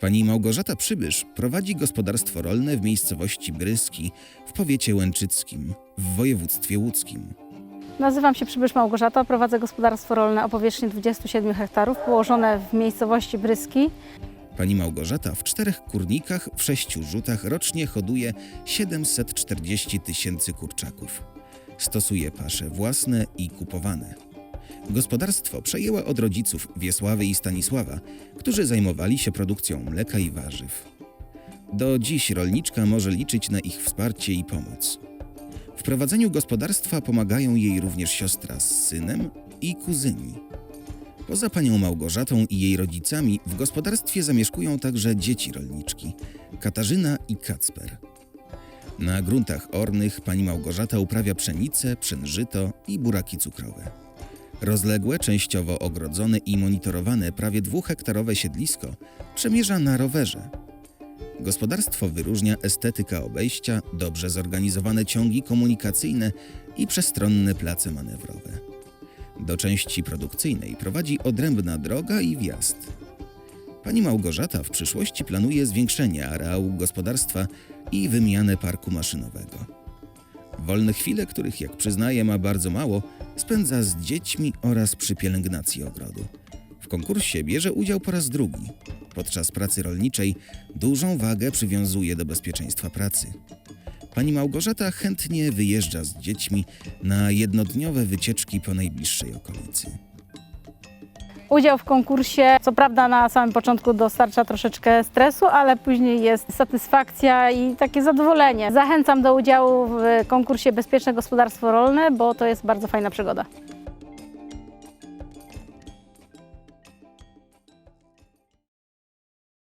Pani Małgorzata Przybysz prowadzi gospodarstwo rolne w miejscowości Bryski w powiecie łęczyckim w województwie łódzkim. Nazywam się Przybysz Małgorzata, prowadzę gospodarstwo rolne o powierzchni 27 hektarów, położone w miejscowości Bryski. Pani Małgorzata w czterech kurnikach w sześciu rzutach rocznie hoduje 740 tysięcy kurczaków. Stosuje pasze własne i kupowane. Gospodarstwo przejęła od rodziców Wiesławy i Stanisława, którzy zajmowali się produkcją mleka i warzyw. Do dziś rolniczka może liczyć na ich wsparcie i pomoc. W prowadzeniu gospodarstwa pomagają jej również siostra z synem i kuzyni. Poza panią Małgorzatą i jej rodzicami w gospodarstwie zamieszkują także dzieci rolniczki Katarzyna i Kacper. Na gruntach ornych pani Małgorzata uprawia pszenicę, pszenżyto i buraki cukrowe. Rozległe, częściowo ogrodzone i monitorowane prawie dwuhektarowe siedlisko przemierza na rowerze. Gospodarstwo wyróżnia estetyka obejścia, dobrze zorganizowane ciągi komunikacyjne i przestronne place manewrowe. Do części produkcyjnej prowadzi odrębna droga i wjazd. Pani Małgorzata w przyszłości planuje zwiększenie areału gospodarstwa i wymianę parku maszynowego. Wolne chwile, których jak przyznaje ma bardzo mało, spędza z dziećmi oraz przy pielęgnacji ogrodu. W konkursie bierze udział po raz drugi. Podczas pracy rolniczej dużą wagę przywiązuje do bezpieczeństwa pracy. Pani Małgorzata chętnie wyjeżdża z dziećmi na jednodniowe wycieczki po najbliższej okolicy. Udział w konkursie, co prawda na samym początku dostarcza troszeczkę stresu, ale później jest satysfakcja i takie zadowolenie. Zachęcam do udziału w konkursie Bezpieczne Gospodarstwo Rolne, bo to jest bardzo fajna przygoda.